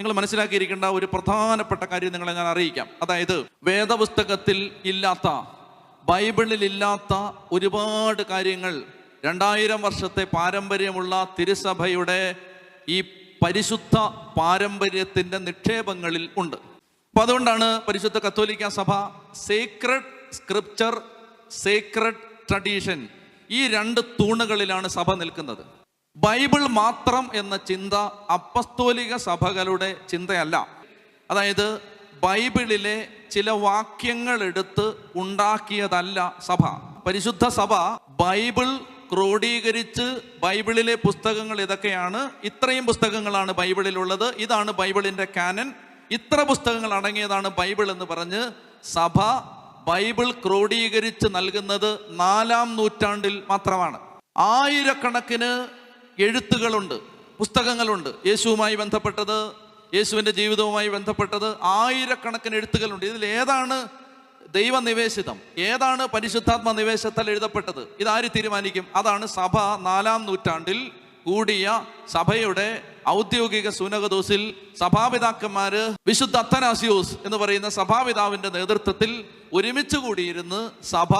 നിങ്ങൾ മനസ്സിലാക്കിയിരിക്കേണ്ട ഒരു പ്രധാനപ്പെട്ട കാര്യം നിങ്ങളെ ഞാൻ അറിയിക്കാം. അതായത് വേദപുസ്തകത്തിൽ ഇല്ലാത്ത ബൈബിളിൽ ഇല്ലാത്ത ഒരുപാട് കാര്യങ്ങൾ രണ്ടായിരം വർഷത്തെ പാരമ്പര്യമുള്ള തിരുസഭയുടെ ഈ പരിശുദ്ധ പാരമ്പര്യത്തിന്റെ നിക്ഷേപങ്ങളിൽ ഉണ്ട്. അപ്പോൾ അതുകൊണ്ടാണ് പരിശുദ്ധ കത്തോലിക്ക സഭ സേക്രഡ് സ്ക്രിപ്ചർ സേക്രഡ് ട്രഡീഷൻ ഈ രണ്ട് തൂണുകളിലാണ് സഭ നിൽക്കുന്നത്. ബൈബിൾ മാത്രം എന്ന ചിന്ത അപ്പസ്തോലിക സഭകളുടെ ചിന്തയല്ല. അതായത് ബൈബിളിലെ ചില വാക്യങ്ങൾ എടുത്ത് ഉണ്ടാക്കിയതല്ല സഭ. പരിശുദ്ധ സഭ ബൈബിൾ ക്രോഡീകരിച്ച് ബൈബിളിലെ പുസ്തകങ്ങൾ ഇതൊക്കെയാണ്. ഇത്രയും പുസ്തകങ്ങളാണ് ബൈബിളിലുള്ളത്. ഇതാണ് ബൈബിളിന്റെ കാനൻ. ഇത്ര പുസ്തകങ്ങൾ അടങ്ങിയതാണ് ബൈബിൾ എന്ന് പറഞ്ഞ് സഭ ബൈബിൾ ക്രോഡീകരിച്ച് നൽകുന്നത് നാലാം നൂറ്റാണ്ടിൽ മാത്രമാണ്. ആയിരക്കണക്കിന് എഴുത്തുകളുണ്ട് പുസ്തകങ്ങളുണ്ട്. യേശുവുമായി ബന്ധപ്പെട്ടത് യേശുവിന്റെ ജീവിതവുമായി ബന്ധപ്പെട്ടത് ആയിരക്കണക്കിന് എഴുത്തുകളുണ്ട്. ഇതിൽ ഏതാണ് ദൈവനിവേശിതം? ഏതാണ് പരിശുദ്ധാത്മ നിവേശത്താൽ എഴുതപ്പെട്ടത്? ഇതാര് തീരുമാനിക്കും? അതാണ് സഭ നാലാം നൂറ്റാണ്ടിൽ കൂടിയ സഭയുടെ ഔദ്യോഗിക സുനകദോസിൽ സഭാപിതാക്കന്മാര് വിശുദ്ധ അത്തനാസിയോസ് എന്ന് പറയുന്ന സഭാപിതാവിന്റെ നേതൃത്വത്തിൽ ഒരുമിച്ച് കൂടിയിരുന്ന് സഭ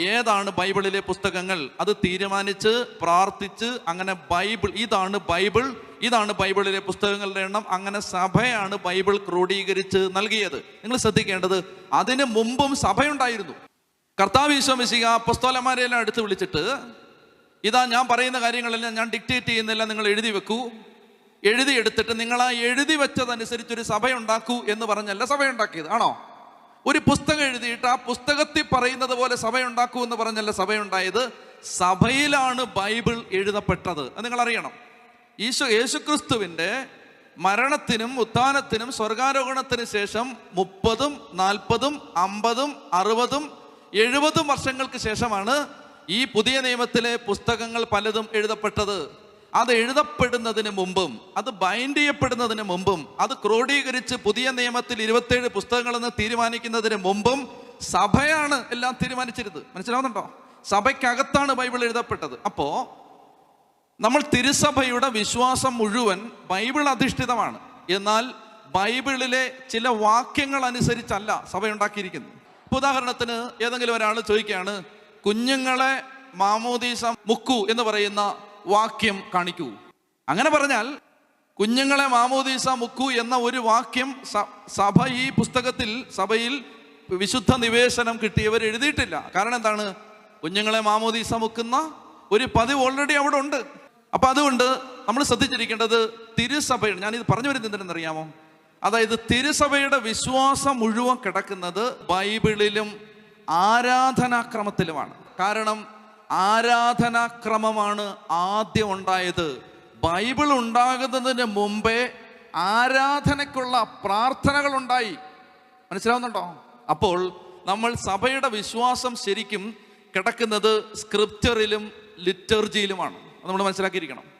ഏതാണ് ബൈബിളിലെ പുസ്തകങ്ങൾ? അത് തീരുമാനിച്ച് പ്രാർത്ഥിച്ച് അങ്ങനെ ബൈബിൾ ഇതാണ് ബൈബിൾ ഇതാണ് ബൈബിളിലെ പുസ്തകങ്ങളുടെ എണ്ണം അങ്ങനെ സഭയാണ് ബൈബിൾ ക്രോഡീകരിച്ച് നൽകിയത്. നിങ്ങൾ ശ്രദ്ധിക്കേണ്ടത് അതിന് മുമ്പും സഭയുണ്ടായിരുന്നു. കർത്താവ് ഈശോമിശിക പുസ്തകന്മാരെല്ലാം എടുത്ത് വിളിച്ചിട്ട് ഇതാ ഞാൻ പറയുന്ന കാര്യങ്ങളെല്ലാം ഞാൻ ഡിക്റ്റേറ്റ് ചെയ്യുന്നില്ല നിങ്ങൾ എഴുതി വെക്കൂ. എഴുതി എടുത്തിട്ട് നിങ്ങൾ ആ എഴുതി വെച്ചതനുസരിച്ച് ഒരു സഭയുണ്ടാക്കൂ എന്ന് പറഞ്ഞല്ല സഭയുണ്ടാക്കിയത്. ആണോ? ഒരു പുസ്തകം എഴുതിയിട്ട് ആ പുസ്തകത്തിൽ പറയുന്നത് പോലെ സഭയുണ്ടാക്കൂ എന്ന് പറഞ്ഞല്ല സഭയുണ്ടായത്? സഭയിലാണ് ബൈബിൾ എഴുതപ്പെട്ടത്. അത് നിങ്ങൾ അറിയണം ഈശോ യേശുക്രിസ്തുവിന്റെ മരണത്തിനും ഉത്ഥാനത്തിനും സ്വർഗാരോഹണത്തിന് ശേഷം മുപ്പതും നാൽപ്പതും അമ്പതും അറുപതും എഴുപതും വർഷങ്ങൾക്ക് ശേഷമാണ് ഈ പുതിയ നിയമത്തിലെ പുസ്തകങ്ങൾ പലതും എഴുതപ്പെട്ടത്. അത് എഴുതപ്പെടുന്നതിന് മുമ്പും അത് ബൈൻഡ് ചെയ്യപ്പെടുന്നതിന് മുമ്പും അത് ക്രോഡീകരിച്ച് പുതിയ നിയമത്തിൽ ഇരുപത്തേഴ് പുസ്തകങ്ങളെന്ന് തീരുമാനിക്കുന്നതിന് മുമ്പും സഭയാണ് എല്ലാം തീരുമാനിച്ചിരുന്നത്. മനസ്സിലാവുന്നുണ്ടോ? സഭയ്ക്കകത്താണ് ബൈബിൾ എഴുതപ്പെട്ടത്. അപ്പോ നമ്മൾ തിരുസഭയുടെ വിശ്വാസം മുഴുവൻ ബൈബിൾ അധിഷ്ഠിതമാണ്. എന്നാൽ ബൈബിളിലെ ചില വാക്യങ്ങൾ അനുസരിച്ചല്ല സഭ ഉണ്ടാക്കിയിരിക്കുന്നത് ഉദാഹരണത്തിന് ഏതെങ്കിലും ഒരാൾ ചോദിക്കുകയാണ് കുഞ്ഞുങ്ങളെ മാമോദീസ മുക്കു എന്ന് പറയുന്ന വാക്യം കാണിക്കൂ. അങ്ങനെ പറഞ്ഞാൽ കുഞ്ഞുങ്ങളെ മാമോദീസ മുക്കു എന്ന ഒരു വാക്യം സഭ ഈ പുസ്തകത്തിൽ സഭയിൽ വിശുദ്ധ നിവേശനം കിട്ടിയവർ എഴുതിയിട്ടില്ല. കാരണം എന്താണ്? കുഞ്ഞുങ്ങളെ മാമോദീസ മുക്കുന്ന ഒരു പതിവ് ഓൾറെഡി അവിടെ ഉണ്ട്. അപ്പൊ അതുകൊണ്ട് നമ്മൾ ശ്രദ്ധിച്ചിരിക്കേണ്ടത് തിരുസഭയുടെ ഇത് പറഞ്ഞു വരുന്നത് എന്തിനെന്നറിയാമോ? അതായത് തിരുസഭയുടെ വിശ്വാസം മുഴുവൻ കിടക്കുന്നത് ബൈബിളിലും ആരാധനാക്രമത്തിലുമാണ്. കാരണം ആരാധനാക്രമമാണ് ആദ്യം ഉണ്ടായത്. ബൈബിൾ ഉണ്ടാകുന്നതിന് മുമ്പേ ആരാധനയ്ക്കുള്ള പ്രാർത്ഥനകൾ ഉണ്ടായി. മനസ്സിലാവുന്നുണ്ടോ? അപ്പോൾ നമ്മൾ സഭയുടെ വിശ്വാസം ശരിക്കും കിടക്കുന്നത് സ്ക്രിപ്റ്ററിലും ലിറ്റർജിയിലുമാണ്. നമ്മൾ മനസ്സിലാക്കിയിരിക്കണം.